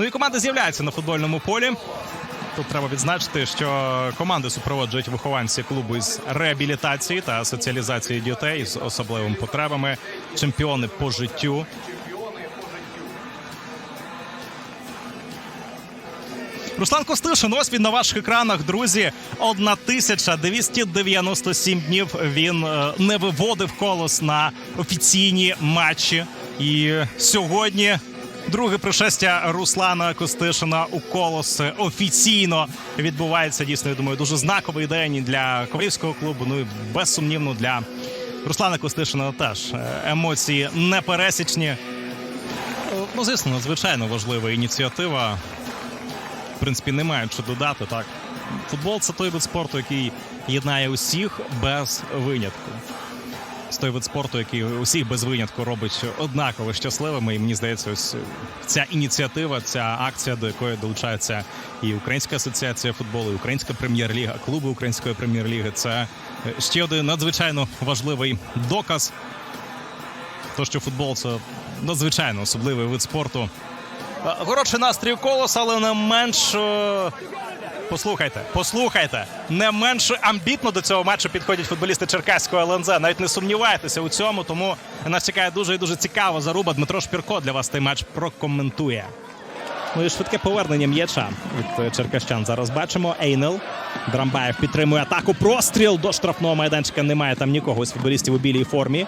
Ну і команди з'являються на футбольному полі. Тут треба відзначити, що команди супроводжують вихованці клубу із реабілітації та соціалізації дітей з особливими потребами, чемпіони по життю. Руслан Костишин, ось він на ваших екранах, друзі. 1297 днів він е, не виводив колос на офіційні матчі. І сьогодні друге пришестя Руслана Костишина у колос офіційно відбувається. Дійсно, я думаю, дуже знаковий день для ковалівського клубу. Ну і безсумнівно для Руслана Костишина теж Е, емоції непересічні. Е, Ну, звісно, надзвичайно важлива ініціатива в принципі, немає що додати. Так, футбол це той вид спорту, який єднає усіх без винятку. Той вид спорту, який усіх без винятку робить однаково щасливими. І мені здається, ось ця ініціатива, ця акція, до якої долучається і Українська асоціація футболу, і Українська прем'єр-ліга, клуби Української прем'єр-ліги. Це ще один надзвичайно важливий доказ. То, що футбол це надзвичайно особливий вид спорту. Е, Городший настрій колос, але не менш. Послухайте, послухайте, не менш амбітно до цього матчу підходять футболісти Черкаського ЛНЗ. Навіть не сумнівайтеся у цьому, тому нас чекає дуже і дуже цікава заруба. Дмитро Шпірко для вас цей матч прокоментує. Ну і швидке повернення м'яча від е, черкащан. Зараз бачимо. Ейнел. Драмбаєв підтримує атаку. Простріл до штрафного майданчика. Немає там нікого з футболістів у білій формі.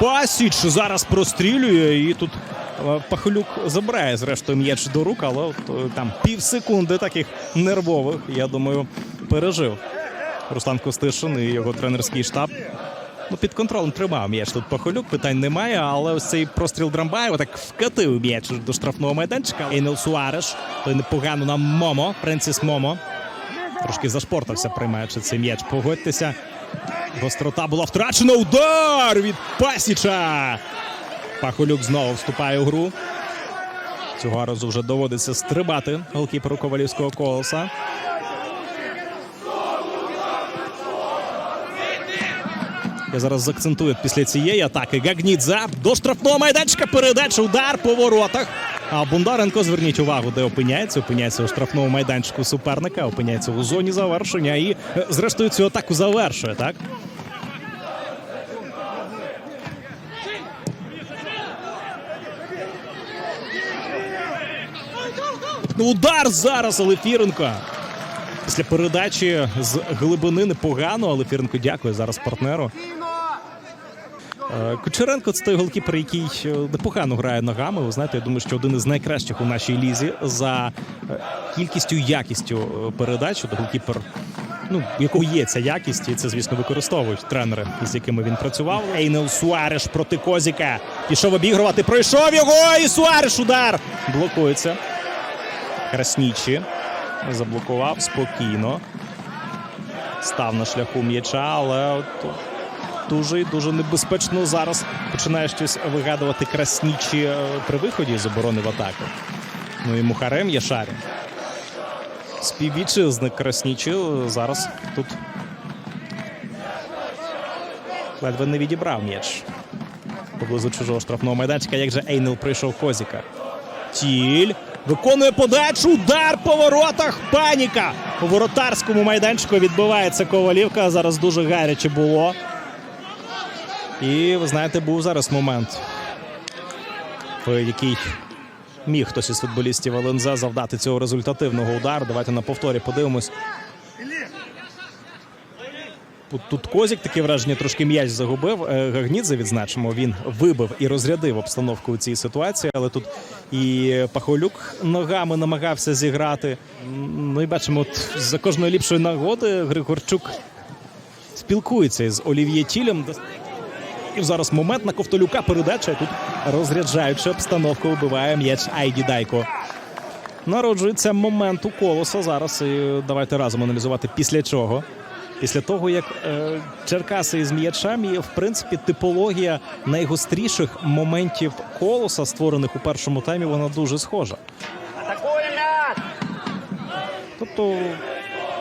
Пасіч зараз прострілює, і тут Пахолюк забирає зрештою м'яч до рук, але от, е, там пів секунди таких нервових, я думаю, пережив Руслан Костишин і його тренерський штаб. Ну, під контролем тримав м'яч тут Пахолюк, питань немає, але ось цей простріл Драмбаєва так вкатив м'яч до штрафного майданчика. Ейнел Суареш, той непогано нам Момо, Френсіс Момо. Трошки зашпортався, приймаючи цей м'яч. Погодьтеся. Гострота була втрачена. Удар від Пасіча. Пахолюк знову вступає у гру. Цього разу вже доводиться стрибати голкіперу ковалівського колоса. Я зараз заакцентую після цієї атаки. Гагнідзе до штрафного майданчика. Передача, удар по воротах. А Бондаренко, зверніть увагу, де опиняється. Опиняється у штрафному майданчику суперника, опиняється у зоні завершення і, е, зрештою, цю атаку завершує, так? Ну, Удар зараз Олефіренко. Після передачі з глибини непогано, але Фіренко дякує зараз партнеру. Е, Кучеренко це той голкіпер, який е, непогано грає ногами. Ви знаєте, я думаю, що один із найкращих у нашій лізі за е, кількістю якістю передач. От голкіпер, ну, якого є ця якість, і це, звісно, використовують тренери, з якими він працював. Ейнел Суареш проти Козіка. Пішов обігрувати, пройшов його, і Суареш удар! Блокується. Краснічі заблокував спокійно. Став на шляху м'яча, але от дуже дуже небезпечно зараз починає щось вигадувати краснічі е, при виході з оборони в атаку. Ну і Мухарем Яшарі. Співвітчизник краснічі зараз тут ледве не відібрав м'яч поблизу чужого штрафного майданчика. Як же Ейнел прийшов Козіка? Тіль виконує подачу. Удар по воротах. Паніка у воротарському майданчику відбувається Ковалівка. Зараз дуже гаряче було. І ви знаєте, був зараз момент, в який міг хтось із футболістів ЛНЗ завдати цього результативного удару. Давайте на повторі подивимось. Тут, тут Козік таке враження трошки м'яч загубив. Е, Гагнідзе відзначимо. Він вибив і розрядив обстановку у цій ситуації. Але тут і Пахолюк ногами намагався зіграти. Ну і бачимо, от за кожної ліпшої нагоди Григорчук спілкується із Олів'є Тілем. І зараз момент на Ковтолюка передача. Тут розряджаючи обстановку, вбиває м'яч Айді Дайко. Народжується момент у колоса зараз. І давайте разом аналізувати після чого. Після того, як е, Черкаси із м'ячем і, в принципі, типологія найгостріших моментів колоса, створених у першому таймі, вона дуже схожа. Тобто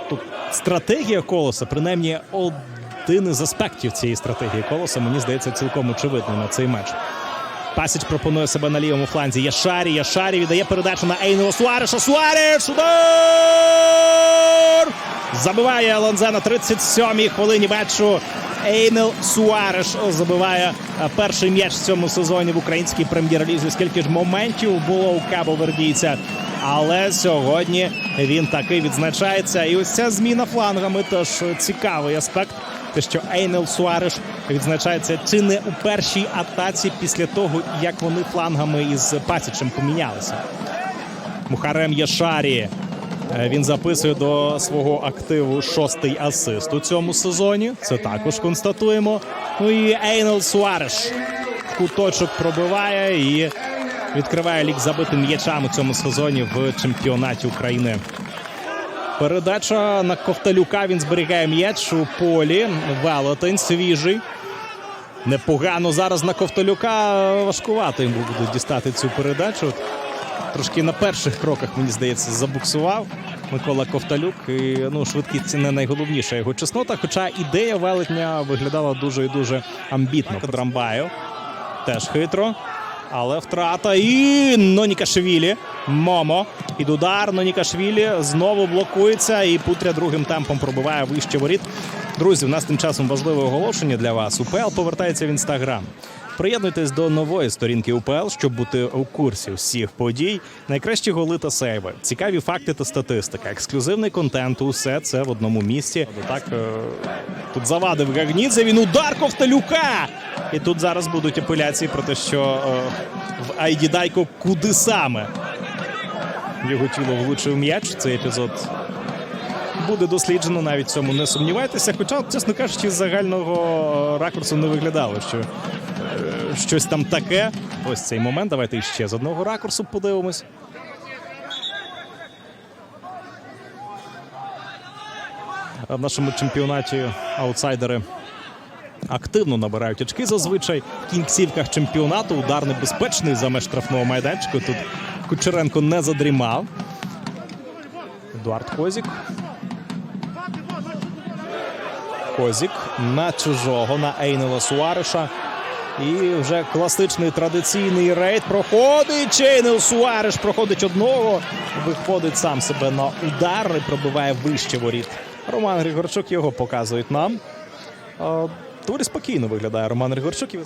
тут стратегія колоса, принаймні один із аспектів цієї стратегії колоса, мені здається, цілком очевидний на цей матч. Пасіч пропонує себе на лівому фланзі. Яшарі, Яшарі віддає передачу на Ейнела Суареша. Суареш! Удар! Забиває Ланзе на 37-й хвилині матчу. Ейнел Суареш забиває е, перший м'яч в цьому сезоні в українській прем'єр-лізі. Скільки ж моментів було у Кабо-Вердійця. Але сьогодні він таки відзначається. І ось ця зміна флангами теж цікавий аспект. Те, що Ейнел Суареш відзначається чи не у першій атаці після того, як вони флангами із Пасічем помінялися. Мухарем Яшарі. Е, Він записує до свого активу шостий асист у цьому сезоні. Це також констатуємо. Ну і Ейнел Суареш куточок пробиває і відкриває лік забитим м'ячам у цьому сезоні в чемпіонаті України. Передача на Ковталюка. Він зберігає м'яч у полі. Велетень свіжий. Непогано зараз на Ковталюка. Важкувато йому буде дістати цю передачу. Трошки на перших кроках, мені здається, забуксував Микола Ковталюк. І, ну, швидкість це не найголовніша його чеснота. Хоча ідея велетня виглядала дуже і дуже амбітно. Драмбаєв теж хитро. Але втрата і Нонікашвілі. Момо. Під удар Нонікашвілі знову блокується. І Путря другим темпом пробиває вище воріт. Друзі, у нас тим часом важливе оголошення для вас. УПЛ повертається в інстаграм. Приєднуйтесь до нової сторінки УПЛ, щоб бути у курсі всіх подій. Найкращі голи та сейви, цікаві факти та статистика, ексклюзивний контент. Усе це в одному місці. Так е, тут завадив Гагнідзе. Він удар Ковталюка. І тут зараз будуть апеляції про те, що е, в Айдідайко куди саме його тіло влучив м'яч. Цей епізод буде досліджено, навіть цьому не сумнівайтеся. Хоча, чесно кажучи, з загального е, ракурсу не виглядало, що е, щось там таке. Ось цей момент. Давайте ще з одного ракурсу подивимось. В нашому чемпіонаті аутсайдери активно набирають очки зазвичай. В кінцівках чемпіонату удар небезпечний за меж штрафного майданчику. Тут Кучеренко не задрімав. Едуард Козік. Козік на чужого, на Ейнела Суареша. І вже класичний традиційний рейд проходить. Ейнел Суареш проходить одного, виходить сам себе на удар і пробиває вище воріт. Роман Григорчук його показують нам. Доволі спокійно виглядає Роман Григорчук. І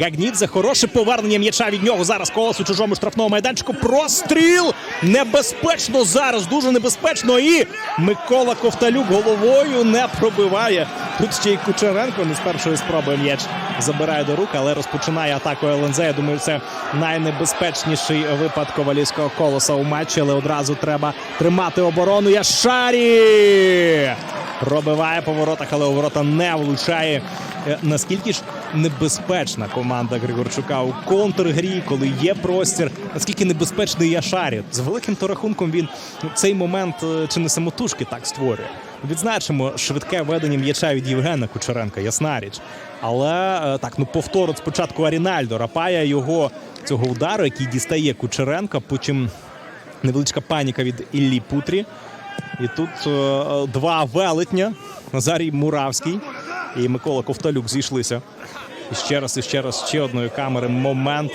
Гагнідзе, хороше повернення м'яча від нього. Зараз колос у чужому штрафному майданчику. Простріл! Небезпечно зараз, дуже небезпечно. І Микола Ковталюк головою не пробиває. Тут ще й Кучеренко не з першої спроби м'яч забирає до рук, але розпочинає атаку ЛНЗ. Я думаю, це найнебезпечніший випад ковалівського колоса у матчі, але одразу треба тримати оборону. Яшарі! Пробиває по воротах, але у ворота не влучає. Е, Наскільки ж небезпечна команда Григорчука у контргрі, коли є простір, наскільки небезпечний Яшарі. З великим то рахунком він цей момент е, чи не самотужки так створює. Відзначимо швидке ведення м'яча від Євгена Кучеренка, ясна річ. Але е, так, ну повтор спочатку Арінальдо рапає його цього удару, який дістає Кучеренка. Потім невеличка паніка від Іллі Путрі. І тут е, два велетня Назарій Муравський і Микола Ковталюк зійшлися. І ще раз, і ще раз, ще одної камери момент,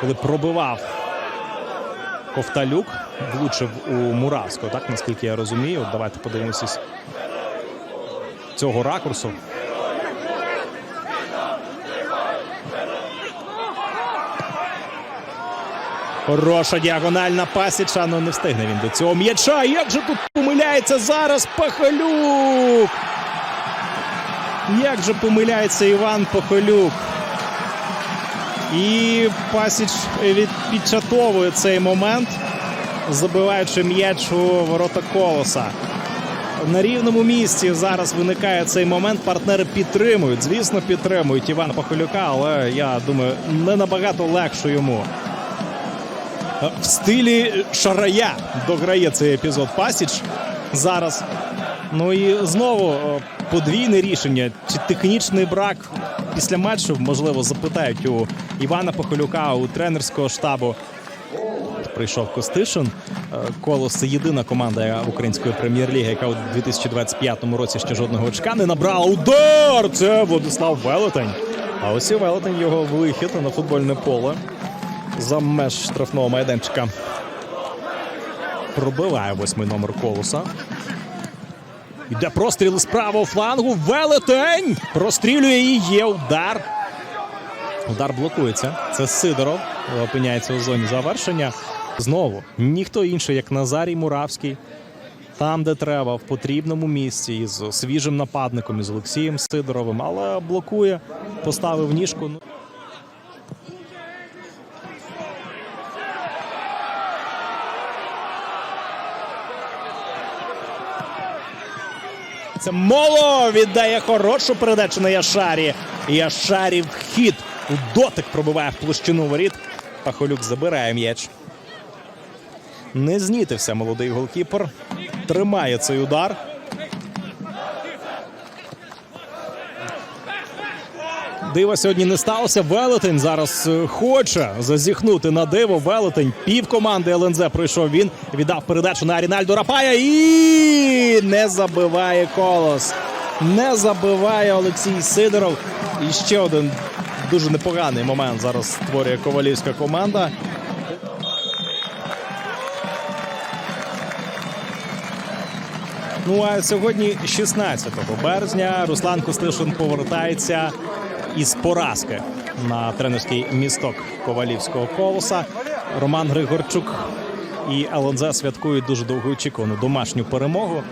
коли пробивав Ковталюк, влучив у Муравського, так наскільки я розумію. От давайте подивимося цього ракурсу. Хороша діагональна пасіча, але не встигне він до цього м'яча. Як же тут помиляється зараз Пахалюк? Як же помиляється Іван Пахалюк? І Пасіч відпечатовує цей момент, забиваючи м'яч у ворота колоса. На рівному місці зараз виникає цей момент. Партнери підтримують. Звісно, підтримують Івана Пахалюка, але я думаю, не набагато легше йому. В стилі Шарая дограє цей епізод Пасіч зараз. Ну і знову е, подвійне рішення. Чи технічний брак після матчу, можливо, запитають у Івана Пахалюка, у тренерського штабу. прийшов Костишин. Е, Колос це єдина команда української прем'єр-ліги, яка у 2025 році ще жодного очка не набрала. Удар! Це Владислав Велетень. А ось і Велетень його вихід на футбольне поле за меж штрафного майданчика. Пробиває восьмий номер колоса. Йде простріл з правого флангу. Велетень! Прострілює і є удар. Удар блокується. Це Сидоров. Опиняється у зоні завершення. Знову ніхто інший, як Назарій Муравський. Там, де треба, в потрібному місці, із свіжим нападником, із Олексієм Сидоровим, але блокує, поставив ніжку. Це Моло віддає хорошу передачу на Яшарі. Яшарі вхід у дотик пробиває в площину воріт. Пахолюк забирає м'яч. Не знітився молодий голкіпер. Тримає цей удар. Дива сьогодні не сталося. Велетень зараз е, хоче зазіхнути на диво. Велетень пів команди ЛНЗ пройшов. Він віддав передачу на Рінальдо Рапая і не забиває колос. Не забиває Олексій Сидоров. І ще один дуже непоганий момент зараз створює ковалівська команда. Ну а сьогодні, 16 березня, Руслан Костишин повертається із поразки на тренерський місток Ковалівського колоса. Роман Григорчук і ЛНЗ святкують дуже довгоочікувану домашню перемогу.